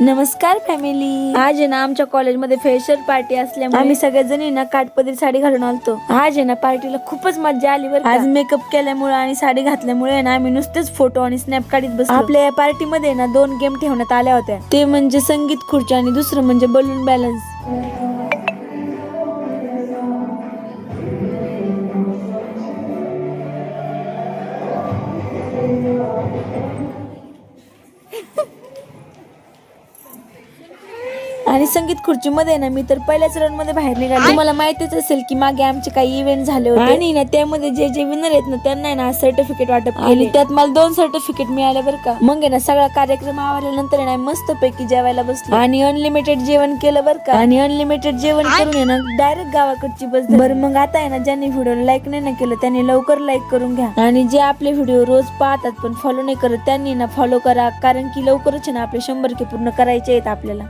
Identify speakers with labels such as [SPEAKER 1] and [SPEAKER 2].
[SPEAKER 1] नमस्कार फॅमिली आज ना आमच्या कॉलेजमध्ये फ्रेशर पार्टी असल्यामुळे आम्ही सगळेजणी ना काठपदरी साडी घालून आलतो. आज आहे ना पार्टीला खूपच मजा आली बरं आज मेकअप केल्यामुळे आणि साडी घातल्यामुळे ना आम्ही नुसतेच फोटो आणि स्नॅप काढीत बसलो. आपल्या या पार्टीमध्ये ना दोन गेम ठेवण्यात आल्या होत्या. ते म्हणजे संगीत खुर्ची आणि दुसरं म्हणजे बलून बॅलन्स आणि संगीत खुर्चीमध्ये ना मी तर पहिल्याच रनमध्ये बाहेर निघाले. तुम्हाला माहितीच असेल की मागे आमचे काही इव्हेंट झाले होते. आणि? ना त्यामध्ये जे जे विनर आहेत ना त्यांना ना सर्टिफिकेट वाटप आणि? त्यात मला दोन सर्टिफिकेट मिळाले बरं का. मग आहे ना? सगळा कार्यक्रम आवरल्यानंतर आहे ना मस्त पैकी जेवायला बसलो. आणि अनलिमिटेड जेवण केलं बरं का? आणि अनलिमिटेड जेवण करून ना डायरेक्ट गावाकडची बस. बरं मग आता आहे ना ज्यांनी व्हिडिओ लाईक नाही ना केलं त्यांनी लवकर लाईक करून घ्या. आणि जे आपले व्हिडिओ रोज पाहतात पण फॉलो नाही करत त्यांनी ना फॉलो करा. कारण की लवकरच आहे ना आपले शंभर के पूर्ण करायचे आहेत आपल्याला.